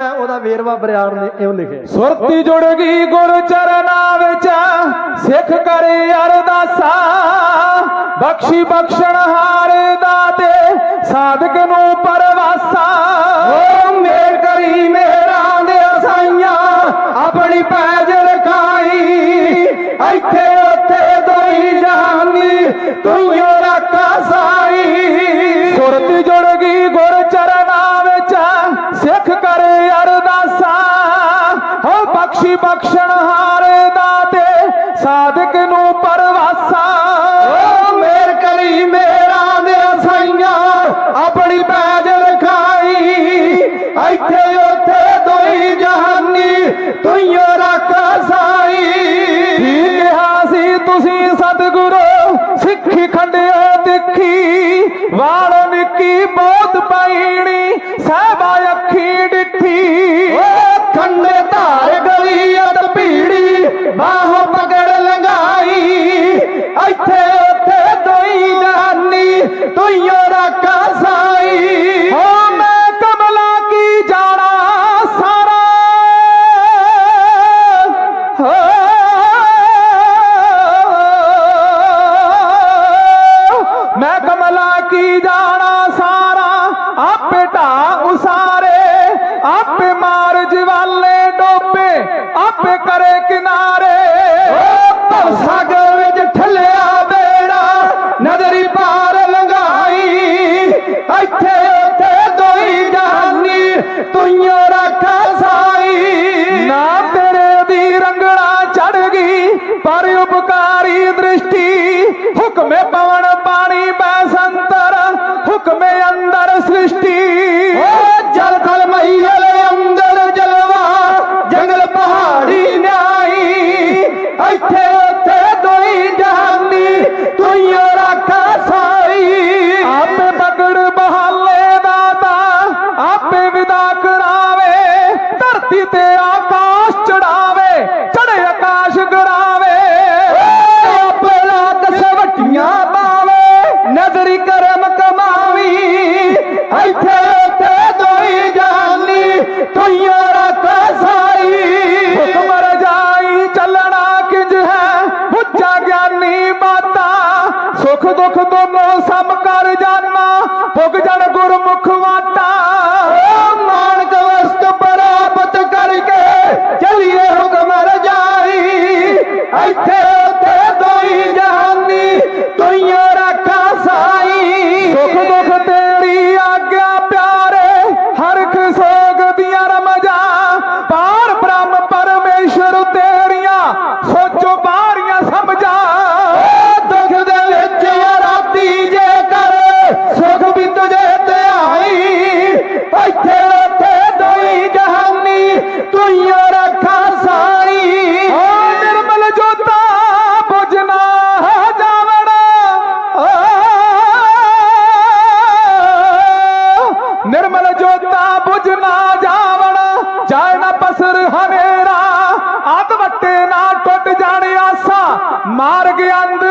ਉਹਦਾ ਵੇਰਵਾ ਬਰਿਆਰ ਨੇ ਇਉਂ ਲਿਖਿਆ। ਸੁਰਤੀ ਜੁੜ ਗਈ ਗੁਰ ਚਰਨਾਂ ਵਿੱਚ ਸਿੱਖ ਕਰੇ ਅਰਦਾਸਾ। ਬਖਸ਼ੀ ਬਖਸ਼ਣ ਹਾਰੇ ਦਾਤੇ ਸਾਧਕ ਨੂੰ ਪਰਵਾਸਾ। ਓ ਮੇਰ ਕਰੀ ਮੇਰਾਂ ਦੇ ਸਾਈਆਂ ਆਪਣੀ ਪੈਜ ਰਖਾਈ। ਇੱਥੇ ਉੱਥੇ ਦੋਈ ਜਹਾਨੀ ਤੂੰ ਬਖਸ਼ਣ ਹਾਰੇ ਦਾਤੇ ਸਾਧਕ ਨੂੰ ਪਰਵਾਸਾ। ਓ ਮੇਰ ਕਰੀ ਮੇਰਾਂ ਦੇ ਸਾਈਆਂ ਆਪਣੀ ਪੈਜ ਰਖਾਈ। ਇੱਥੇ ਉੱਥੇ ਦੋਈ ਜਹਾਨੀ ਤੂੰ ਰੱਖਾ ਸਾਈ। ਕੀ ਕਿਹਾ ਸੀ ਤੁਸੀਂ ਸਤਿਗੁਰੂ ਸਿੱਖੀ ਖੰਡਿਓ ਤਿੱਖੀ। ਵਾਲ ਨਿੱਕੀ ਬਹੁਤ ਪੈਣੀ ਸਹਿਬਾ ਢਾ ਉਸਾਰੇ, ਆਪੇ ਮਾਰ ਜਵਾਲੇ ਡੋਬੇ, ਆਪੇ ਕਰੇ ਕਿਨਾਰੇ। ਓ ਸਾਗਰ ਵਿੱਚ ਠੱਲਿਆ ਬੇੜਾ, ਨਦਰੀ ਪਾਰ ਲੰਘਾਈ। ਇੱਥੇ ਉੱਥੇ ਦੋਈ ਜਹਾਨੀ ਤੂੰ ਰੱਖਾ ਸਾਈ। ਨਾ ਤੇਰੇ ਦੀ ਰੰਗਣਾ ਚੜ ਗਈ, ਪਰ ਉਪਕਾਰੀ ਦ੍ਰਿਸ਼ਟੀ। ਹੁਕਮੇ ਪਵਨ ਪਾਣੀ ਬੈਸੰਤਰ ਸੁਖ ਦੁਖ ਦੋਨੋਂ ਸਮ ਕਰ ਜਾਨਾ मार्ग अंध